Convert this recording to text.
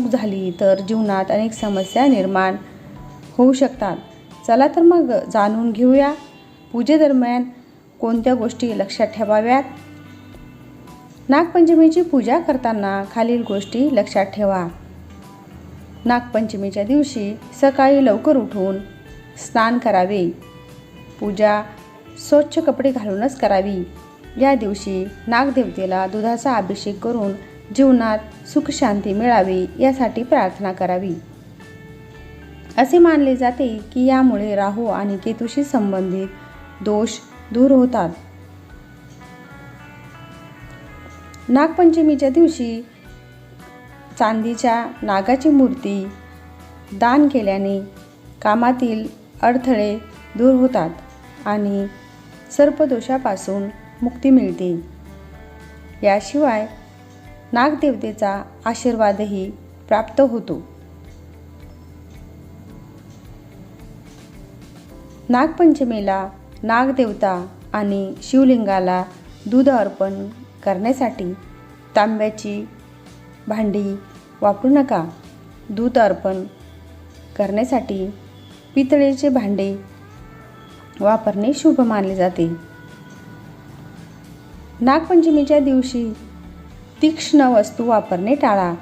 चूक झाली तर जीवनात अनेक समस्या निर्माण होऊ शकतात. चला तर मग जाणून घेऊया पूजेदरम्यान कोणत्या गोष्टी लक्षात ठेवाव्यात? नागपंचमीची पूजा करताना खालील गोष्टी लक्षात ठेवा. नागपंचमीच्या दिवशी सकाळी लवकर उठून स्नान करावे. पूजा स्वच्छ कपडे घालूनच करावी. या दिवशी नागदेवतेला दुधाचा अभिषेक करून जीवनात सुखशांती मिळावी यासाठी प्रार्थना करावी. असे मानले जाते की यामुळे राहू आणि केतूशी संबंधित दोष दूर होतात. नागपंचमीच्या दिवशी चांदीच्या नागाची मूर्ती दान केल्याने कामातील अडथळे दूर होतात आणि सर्पदोषापासून मुक्ती मिळते. याशिवाय नागदेवतेचा आशीर्वादही प्राप्त होतो. नागपंचमीला नागदेवता आणि शिवलिंगाला दूध अर्पण करण्यासाठी तांब्याची भांडी वापरू नका. दूध अर्पण करण्यासाठी पितळेचे भांडे वापरणे शुभ मानले जाते. नागपंचमीच्या दिवशी तीक्ष्ण वस्तू वापरणे टाळा.